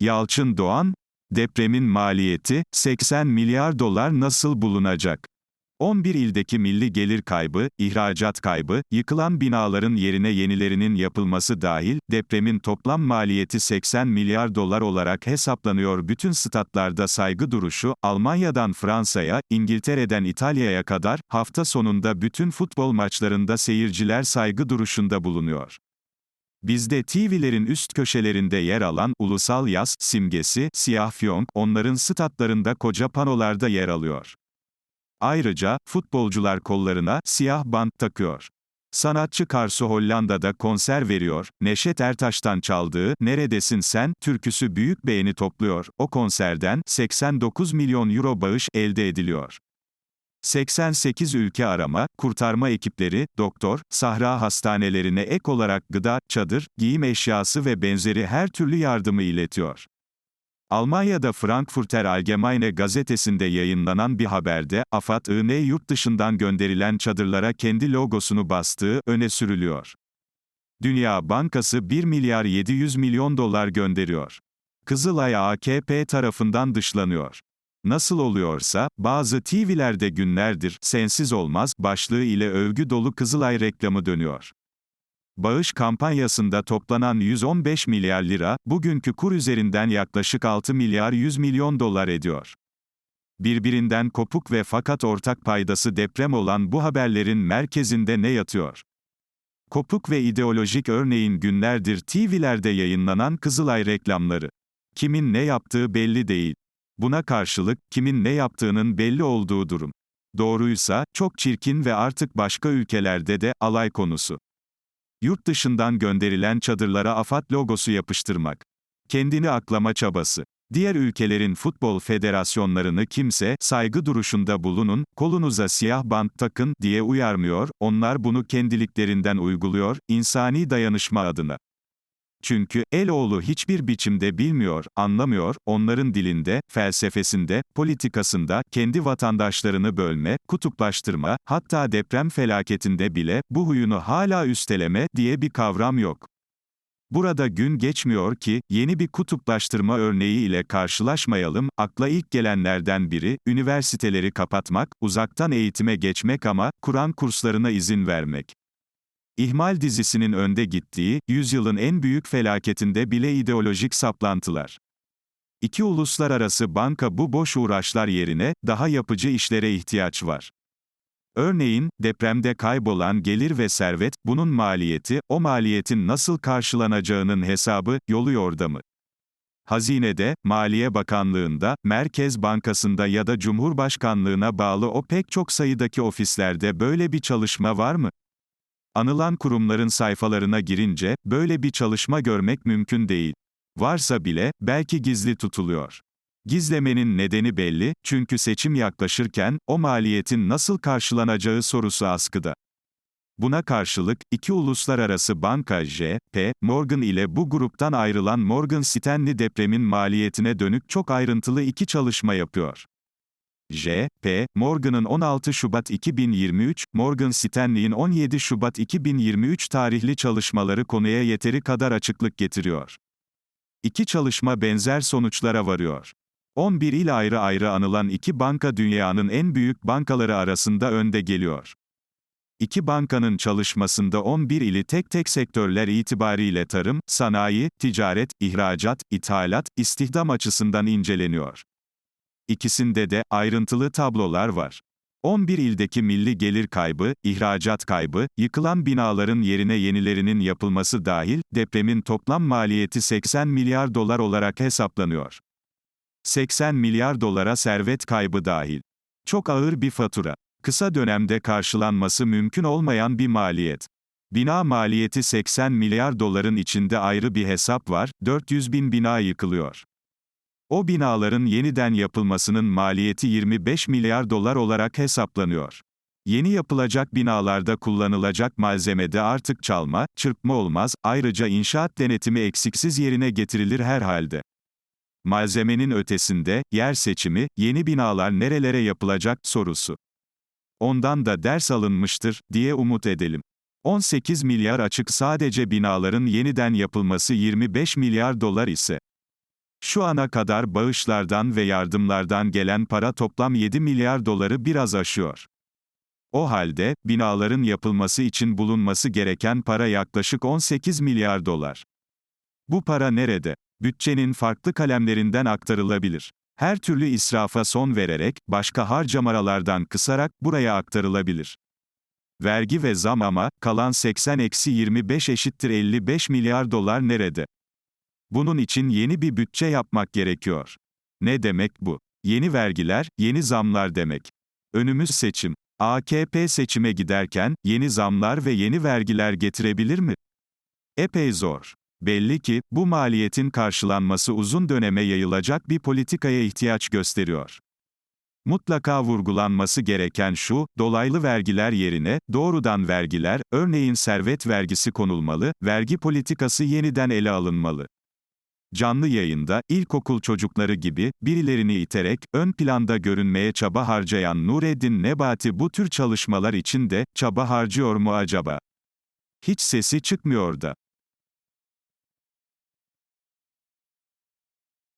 Yalçın Doğan, depremin maliyeti, 80 milyar dolar nasıl bulunacak? 11 ildeki milli gelir kaybı, ihracat kaybı, yıkılan binaların yerine yenilerinin yapılması dahil, depremin toplam maliyeti 80 milyar dolar olarak hesaplanıyor. Bütün statlarda saygı duruşu, Almanya'dan Fransa'ya, İngiltere'den İtalya'ya kadar, hafta sonunda bütün futbol maçlarında seyirciler saygı duruşunda bulunuyor. Bizde TV'lerin üst köşelerinde yer alan ulusal yaz simgesi siyah fiyonk onların statlarında koca panolarda yer alıyor. Ayrıca futbolcular kollarına siyah bant takıyor. Sanatçı Karsu Hollanda'da konser veriyor. Neşet Ertaş'tan çaldığı Neredesin Sen türküsü büyük beğeni topluyor. O konserden 89 milyon euro bağış elde ediliyor. 88 ülke arama, kurtarma ekipleri, doktor, sahra hastanelerine ek olarak gıda, çadır, giyim eşyası ve benzeri her türlü yardımı iletiyor. Almanya'da Frankfurter Allgemeine gazetesinde yayınlanan bir haberde, AFAD-IN yurt dışından gönderilen çadırlara kendi logosunu bastığı öne sürülüyor. Dünya Bankası 1 milyar 700 milyon dolar gönderiyor. Kızılay AKP tarafından dışlanıyor. Nasıl oluyorsa, bazı TV'lerde günlerdir, sensiz olmaz, başlığı ile övgü dolu Kızılay reklamı dönüyor. Bağış kampanyasında toplanan 115 milyar lira, bugünkü kur üzerinden yaklaşık 6 milyar 100 milyon dolar ediyor. Birbirinden kopuk ve fakat ortak paydası deprem olan bu haberlerin merkezinde ne yatıyor? Kopuk ve ideolojik örneğin günlerdir TV'lerde yayınlanan Kızılay reklamları. Kimin ne yaptığı belli değil. Buna karşılık, kimin ne yaptığının belli olduğu durum. Doğruysa, çok çirkin ve artık başka ülkelerde de, alay konusu. Yurt dışından gönderilen çadırlara AFAD logosu yapıştırmak. Kendini aklama çabası. Diğer ülkelerin futbol federasyonlarını kimse, saygı duruşunda bulunun, kolunuza siyah bant takın, diye uyarmıyor, onlar bunu kendiliklerinden uyguluyor, insani dayanışma adına. Çünkü, el-oğlu hiçbir biçimde bilmiyor, anlamıyor, onların dilinde, felsefesinde, politikasında, kendi vatandaşlarını bölme, kutuplaştırma, hatta deprem felaketinde bile, bu huyunu hala üsteleme, diye bir kavram yok. Burada gün geçmiyor ki, yeni bir kutuplaştırma örneği ile karşılaşmayalım, akla ilk gelenlerden biri, üniversiteleri kapatmak, uzaktan eğitime geçmek ama, Kur'an kurslarına izin vermek. İhmal dizisinin önde gittiği, yüzyılın en büyük felaketinde bile ideolojik saplantılar. İki uluslararası banka bu boş uğraşlar yerine, daha yapıcı işlere ihtiyaç var. Örneğin, depremde kaybolan gelir ve servet, bunun maliyeti, o maliyetin nasıl karşılanacağının hesabı, yolu yordamı. Hazinede, Maliye Bakanlığında, Merkez Bankası'nda ya da Cumhurbaşkanlığına bağlı o pek çok sayıdaki ofislerde böyle bir çalışma var mı? Anılan kurumların sayfalarına girince, böyle bir çalışma görmek mümkün değil. Varsa bile, belki gizli tutuluyor. Gizlemenin nedeni belli, çünkü seçim yaklaşırken, o maliyetin nasıl karşılanacağı sorusu askıda. Buna karşılık, iki uluslararası banka J.P. Morgan ile bu gruptan ayrılan Morgan Stanley depremin maliyetine dönük çok ayrıntılı iki çalışma yapıyor. J.P. Morgan'ın 16 Şubat 2023, Morgan Stanley'in 17 Şubat 2023 tarihli çalışmaları konuya yeteri kadar açıklık getiriyor. İki çalışma benzer sonuçlara varıyor. 11 il ayrı ayrı anılan iki banka dünyanın en büyük bankaları arasında önde geliyor. İki bankanın çalışmasında 11 ili tek tek sektörler itibariyle tarım, sanayi, ticaret, ihracat, ithalat, istihdam açısından inceleniyor. İkisinde de ayrıntılı tablolar var. 11 ildeki milli gelir kaybı, ihracat kaybı, yıkılan binaların yerine yenilerinin yapılması dahil, depremin toplam maliyeti 80 milyar dolar olarak hesaplanıyor. 80 milyar dolara servet kaybı dahil. Çok ağır bir fatura. Kısa dönemde karşılanması mümkün olmayan bir maliyet. Bina maliyeti 80 milyar doların içinde ayrı bir hesap var, 400 bin bina yıkılıyor. O binaların yeniden yapılmasının maliyeti 25 milyar dolar olarak hesaplanıyor. Yeni yapılacak binalarda kullanılacak malzemede artık çalma, çırpma olmaz, ayrıca inşaat denetimi eksiksiz yerine getirilir herhalde. Malzemenin ötesinde, yer seçimi, yeni binalar nerelere yapılacak sorusu. Ondan da ders alınmıştır, diye umut edelim. 18 milyar açık sadece binaların yeniden yapılması 25 milyar dolar ise, Şu ana kadar bağışlardan ve yardımlardan gelen para toplam 7 milyar doları biraz aşıyor. O halde, binaların yapılması için bulunması gereken para yaklaşık 18 milyar dolar. Bu para nerede? Bütçenin farklı kalemlerinden aktarılabilir. Her türlü israfa son vererek, başka harcamalardan kısarak buraya aktarılabilir. Vergi ve zam ama, kalan 80-25 eşittir 55 milyar dolar nerede? Bunun için yeni bir bütçe yapmak gerekiyor. Ne demek bu? Yeni vergiler, yeni zamlar demek. Önümüz seçim. AKP seçime giderken, yeni zamlar ve yeni vergiler getirebilir mi? Epey zor. Belli ki, bu maliyetin karşılanması uzun döneme yayılacak bir politikaya ihtiyaç gösteriyor. Mutlaka vurgulanması gereken şu, dolaylı vergiler yerine, doğrudan vergiler, örneğin servet vergisi konulmalı, vergi politikası yeniden ele alınmalı. Canlı yayında, ilkokul çocukları gibi, birilerini iterek, ön planda görünmeye çaba harcayan Nureddin Nebati bu tür çalışmalar için de, çaba harcıyor mu acaba? Hiç sesi çıkmıyor da.